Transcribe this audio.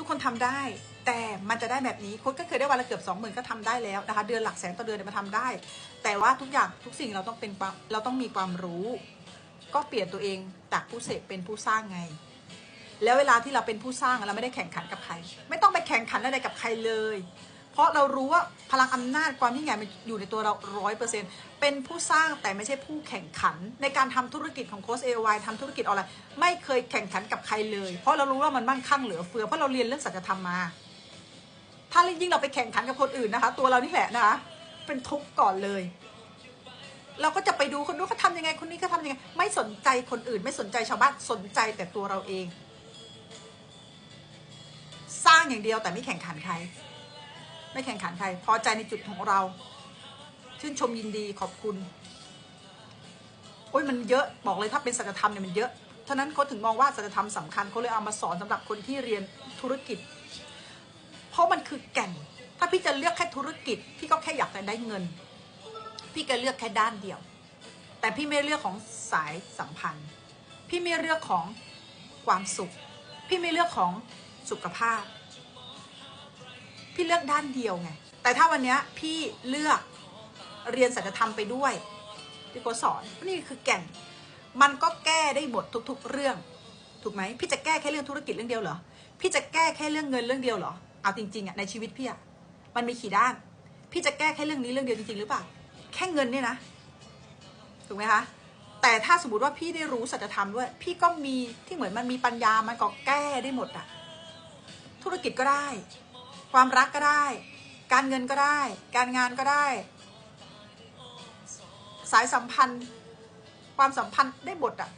ทุกคนทำได้ แต่มันจะได้แบบนี้โค้ดก็เคยได้วันละเกือบสองหมื่นก็ทำได้แล้วนะคะเดือนหลักแสนต่อเดือนเนี่ยมาทำได้ แต่ว่าทุกอย่างทุกสิ่งเราต้องเป็นความเราต้องมีความรู้ ก็เปลี่ยนตัวเองจากผู้เสพเป็นผู้สร้างไง แล้วเวลาที่เราเป็นผู้สร้างเราไม่ได้แข่งขันกับใคร ไม่ต้องไปแข่งขันอะไรกับใครเลย ราะเรารู้ว่าพลังอำนาจความยิ่งใหญ่มันอยู่ในตัวเราร้อยเปอร์เซ็นต์เป็นผู้สร้างแต่ไม่ใช่ผู้แข่งขัน ในการทำธุรกิจของโค้ชเอวทำธุรกิจออนไลน์ไม่เคยแข่งขันกับใครเลย เพราะเรารู้ว่ามันมั่งคั่งเหลือเฟือเพราะเราเรียนเรื่องสัจธรรมมา ถ้ายิ่งเราไปแข่งขันกับคนอื่นนะคะ ตัวเรานี่แหละนะคะเป็นทุกข์ก่อนเลย เราก็จะไปดูคนนู้นเขาทำยังไงคนนี้เขาทำยังไง ไม่สนใจคนอื่น ไม่สนใจชาวบ้านสนใจแต่ตัวเราเอง สร้างอย่างเดียวแต่ไม่แข่งขันใคร ไม่แข่งขันใครพอใจในจุดของเรา ชื่นชมยินดีขอบคุณ โอ้ยมันเยอะบอกเลยถ้าเป็นสัจธรรมเนี่ยมันเยอะท่านั้นเขาถึงมองว่าสัจธรรมสำคัญเขาเลยเอามาสอนสำหรับคนที่เรียนธุรกิจ เพราะมันคือแก่น ถ้าพี่จะเลือกแค่ธุรกิจพี่ก็แค่อยากจะได้เงิน พี่ก็เลือกแค่ด้านเดียว แต่พี่ไม่เลือกของสายสัมพันธ์ พี่ไม่เลือกของความสุข พี่ไม่เลือกของสุขภาพ พี่เลือกด้านเดียวไง แต่ถ้าวันนี้พี่เลือกเรียนศัลยธรรมไปด้วยพี่โกสอนนี่คือแก่น มันก็แก้ได้หมดทุก ๆ เรื่อง ถูกไหมพี่จะแก้แค่เรื่องธุรกิจเรื่องเดียวเหรอ พี่จะแก้แค่เรื่องเงินเรื่องเดียวเหรอ เอาจริงๆอะในชีวิตพี่อะมันมีขี่ด้าน พี่จะแก้แค่เรื่องนี้เรื่องเดียวจริงๆหรือเปล่า แค่เงินเนี่ยนะ ถูกไหมคะ แต่ถ้าสมมติว่าพี่ได้รู้สัจธรรมด้วย พี่ก็มีที่เหมือนมันมีปัญญา มันก็แก้ได้หมดอะธุรกิจก็ได้ ความรักก็ได้ การเงินก็ได้ การงานก็ได้ สายสัมพันธ์ ความสัมพันธ์ได้หมดอะ